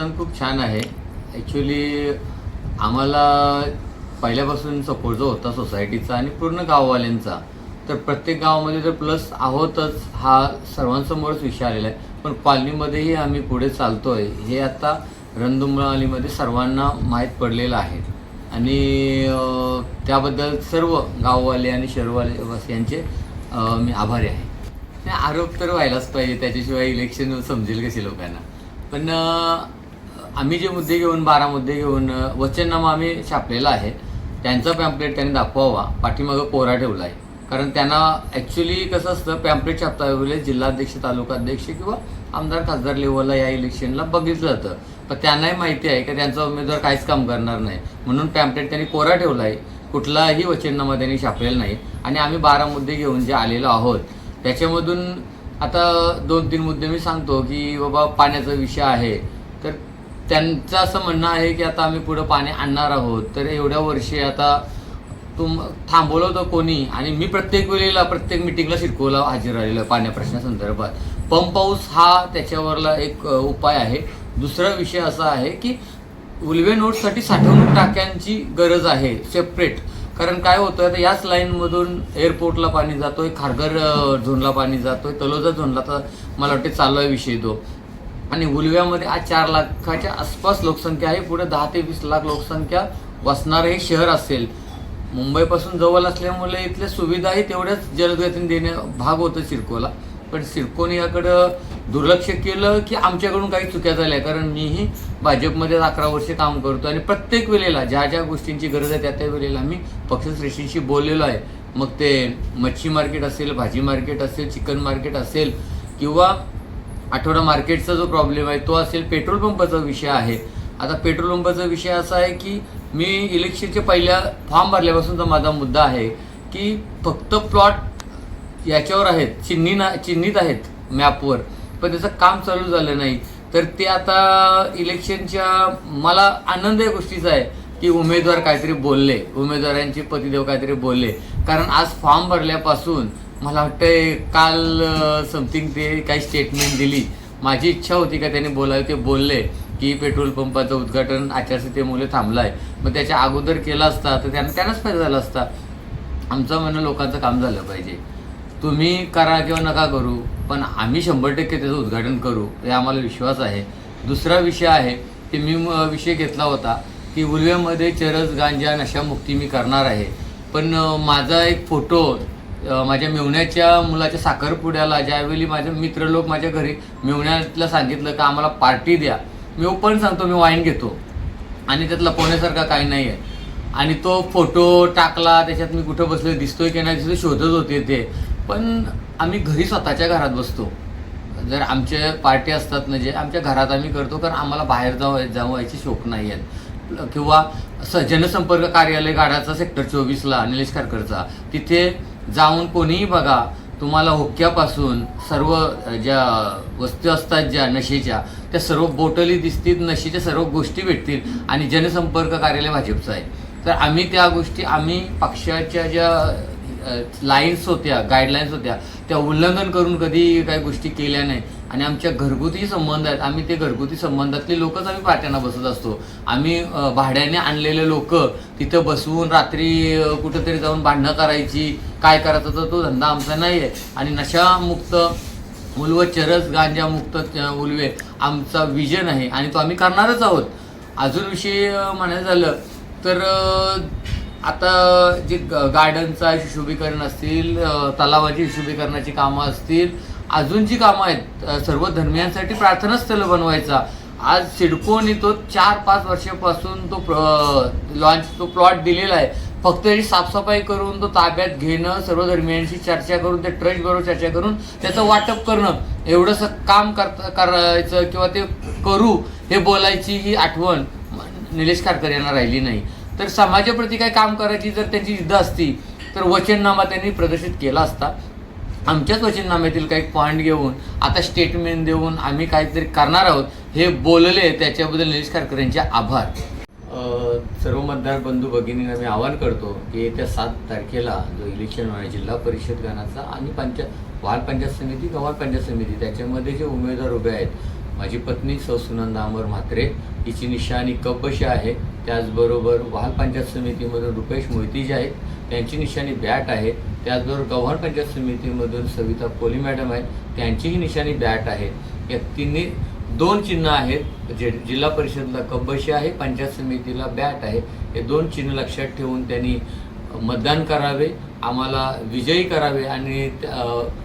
छान आहे. ॲक्च्युली आम्हाला पहिल्यापासून सपोर्ट जो होता सोसायटीचा आणि पूर्ण गाववाल्यांचा तर प्रत्येक गावामध्ये तर प्लस आहोतच हा सर्वांसमोरच विषय आलेला आहे. पण कॉलनीमध्येही आम्ही पुढे चालतो आहे हे आता रणधुमाळीमध्ये सर्वांना माहीत पडलेलं आहे. आणि त्याबद्दल सर्व गाववाले आणि शहरवाले वासियांचे मी आभारी आहे. आरोप तर व्हायलाच पाहिजे त्याच्याशिवाय इलेक्शन समजेल कशी लोकांना. पण आम्ही जे मुद्दे घेऊन बारा मुद्दे घेऊन वचननामा आम्ही छापलेला आहे त्यांचा पॅम्पलेट त्यांनी दाखवावा पाठीमागं कोरा ठेवला आहे कारण त्यांना ॲक्च्युली कसं असतं पॅम्पलेट छापता वेळेस जिल्हाध्यक्ष तालुकाध्यक्ष किंवा आमदार खासदार लेवलला या इलेक्शनला बघितलं जातं. पण त्यांनाही माहिती आहे की त्यांचा उमेदवार काहीच काम करणार नाही. म्हणून पॅम्पलेट त्यांनी कोरा ठेवला आहे कुठलाही वचननामा त्यांनी छापलेला नाही. आणि आम्ही बारा मुद्दे घेऊन जे आलेलो आहोत त्याच्यामधून आता दोन तीन मुद्दे मी सांगतो की बाबा पाण्याचा विषय आहे त्यांचं असं म्हणणं आहे की आता आम्ही पुढं पाणी आणणार आहोत. तर एवढ्या वर्षी आता तुम थांबवलं होतं कोणी आणि मी प्रत्येक वेळेला प्रत्येक मिटिंगला शिरकोला हजर राहिलो पाण्या प्रश्नासंदर्भात पंप हाऊस हा त्याच्यावरला एक उपाय आहे. दुसरा विषय असा आहे की उलवे नोटसाठी साठवणूक टाक्यांची गरज आहे सेपरेट कारण काय होतं आता याच लाईनमधून एअरपोर्टला पाणी जातोय खारघर झोनला पाणी जातोय तलोजा झोनला तर मला वाटते चालू आहे विषय तो. आणि उलव्यामध्ये आज चार लाखाच्या आसपास लोकसंख्या आहे. पुढे दहा ते वीस लाख लोकसंख्या वसणारं हे शहर असेल. मुंबईपासून जवळ असल्यामुळे इथल्या सुविधाही तेवढ्याच जलदगतीने देणं भाग होतं सिडकोला. पण सिडकोने याकडं दुर्लक्ष केलं की आमच्याकडून काही चुक्या झाल्या. कारण मीही भाजपमध्ये अकरा वर्षे काम करतो आणि प्रत्येक वेळेला ज्या ज्या गोष्टींची गरज आहे त्या त्या वेळेला मी पक्षश्रेष्ठींशी बोललेलो आहे. मग ते मच्छी मार्केट असेल भाजी मार्केट असेल चिकन मार्केट असेल किंवा आठवडा मार्केटचा जो प्रॉब्लेम आहे तो असेल पेट्रोल पंपाचा विषय आहे. आता पेट्रोल पंपाचा विषय असा आहे की मी इलेक्शनच्या पहिल्या फॉर्म भरल्यापासूनचा माझा मुद्दा आहे की फक्त प्लॉट याच्यावर आहेत चिन्ही ना चिन्हित आहेत मॅपवर पण त्याचं काम चालू झालं नाही. तर ते आता इलेक्शनच्या मला आनंद या गोष्टीचा आहे की उमेदवार काहीतरी बोलले उमेदवारांचे पतिदेव काहीतरी बोलले. कारण आज फॉर्म भरल्यापासून मला वाटतंय काल समथिंग ते काही स्टेटमेंट दिली. माझी इच्छा होती का त्याने बोलायला ते बोलले की पेट्रोल पंपाचं उद्घाटन आचारसंहितेमुळे थांबलं आहे मग त्याच्या अगोदर केला असता तर त्यांना त्यांनाच फायदा झाला असता. आमचं म्हणणं लोकांचं काम झालं पाहिजे. तुम्ही करा किंवा नका करू पण आम्ही शंभर टक्के त्याचं उद्घाटन करू हे आम्हाला विश्वास आहे. दुसरा विषय आहे की मी म- विषय घेतला होता की उर्वेमध्ये चरस गांजा नशामुक्ती मी करणार आहे. पण माझा एक फोटो माझ्या मेवण्याच्या मुलाच्या साखरपुड्याला ज्यावेळी माझे मित्र लोक माझ्या घरी मेवण्यातला सांगितलं का आम्हाला पार्टी द्या मी ओपन सांगतो मी वाईन घेतो. आणि त्यात लपवण्यासारखा काही नाही आहे आणि तो फोटो टाकला त्याच्यात मी कुठं बसलो दिसतोय की नाही दिसतोय शोधत होते ते. पण आम्ही घरी स्वतःच्या घरात बसतो. जर आमचे पार्टी असतात म्हणजे आमच्या घरात आम्ही करतो कारण आम्हाला बाहेर जाऊ जाऊ यायची शोक नाही आहेत किंवा स जनसंपर्क कार्यालय गाडाचा सेक्टर चोवीसला निलेश खारकरचा तिथे जाऊन कोणीही बघा तुम्हाला हुक्क्यापासून सर्व ज्या वस्तू असतात ज्या नशेच्या त्या सर्व बोटली दिसतील नशेच्या सर्व गोष्टी भेटतील आणि जनसंपर्क कार्यालय भाजपचं आहे. तर आम्ही त्या गोष्टी आम्ही पक्षाच्या ज्या लाईन्स होत्या गाईडलाईन्स होत्या त्या उल्लंघन करून कधी काही गोष्टी केल्या नाही आणि आमच्या घरगुती संबंध आहेत. आम्ही ते घरगुती संबंधातले लोकच आम्ही पाट्यांना बसत असतो. आम्ही भाड्याने आणलेले लोक तिथं बसवून रात्री कुठंतरी जाऊन भांडणं करायची काय करायचं तर तो धंदा आमचा नाही आहे आणि नशामुक्त उल्व चरस गांजामुक्त उलवे आमचा विजन आहे. आणि तो आम्ही करणारच आहोत. अजून विषय म्हणायचं झालं तर आता जे ग- गार्डनचा सुशोभीकरण असतील तलावाची सुशोभीकरणाची कामं असतील अजून जी कामं आहेत सर्व धर्मियांसाठी प्रार्थनास्थळ बनवायचा. आज सिडकोने तो चार पाच वर्षापासून तो लॉन्च तो प्लॉट दिलेला आहे. फक्त त्याची साफसफाई करून तो ताब्यात घेणं सर्व धर्मियांशी चर्चा करून ते ट्रस्ट बरोबर चर्चा करून त्याचं वाटप करणं एवढंसं काम करता करायचं किंवा ते करू हे बोलायची ही आठवण निलेश खारकर यांना राहिली नाही. तर समाजाप्रती काय काम करायची जर त्यांची जिद्द असती तर वचननामा त्यांनी प्रदर्शित केला असता. आमच्याच वचननाम्यातील काही पॉईंट घेऊन आता स्टेटमेंट देऊन आम्ही काहीतरी करणार आहोत हे बोलले त्याच्याबद्दल निलेश कारकर यांचे आभार सर्व मतदार बंधू भगिनींना मी आवाहन करतो की येत्या सात तारखेला जो इलेक्शन होणार जिल्हा परिषद गणाचा आणि पंचायत वाल पंचायत समिती गवार पंचायत समिती त्याच्यामध्ये जे उमेदवार उभे आहेत माझी पत्नी सौ सुनंदा अमर म्हात्रे हिची निशाणी कब्बशी आहे त्याचबरोबर वाल पंचायत समितीमधून रुपेश मोहिती जे आहेत त्यांची निशाणी बॅट आहे. त्याचबरोबर गव्हाण पंचायत समितीमधून सविता कोली मॅडम आहेत. त्यांचीही निशाणी बॅट आहे. या तिन्ही दोन चिन्ह आहेत. जे जिल्हा परिषदला कब्बशी आहे पंचायत समितीला बॅट आहे. हे दोन चिन्ह लक्षात ठेवून त्यांनी मतदान करावे आम्हाला विजयी करावे आणि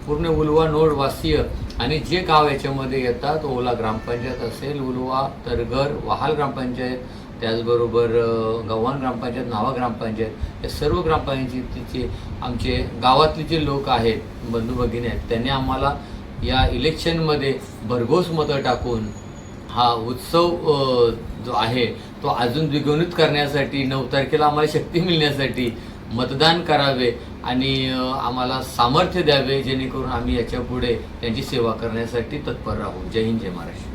पूर्ण उलवा नोडवासीय आणि जे गाव याच्यामध्ये येतात ओला ग्रामपंचायत असेल उलवा तरघर वहाल ग्रामपंचायत त्याचबरोबर गव्हाण ग्रामपंचायत नावा ग्रामपंचायत या सर्व ग्रामपंचायतीचे आमचे गावातले जे लोक आहेत बंधू भगिनी आहेत त्यांनी आम्हाला या इलेक्शनमध्ये भरघोस मतं टाकून हा उत्सव जो आहे तो अजून द्विगुणित करण्यासाठी नऊ तारखेला आम्हाला शक्ती मिळण्यासाठी मतदान करावे आणि आम्हाला सामर्थ्य द्यावे जेणेकरून आम्ही याच्यापुढे त्यांची सेवा करण्यासाठी तत्पर राहू. जय हिंद जय महाराष्ट्र.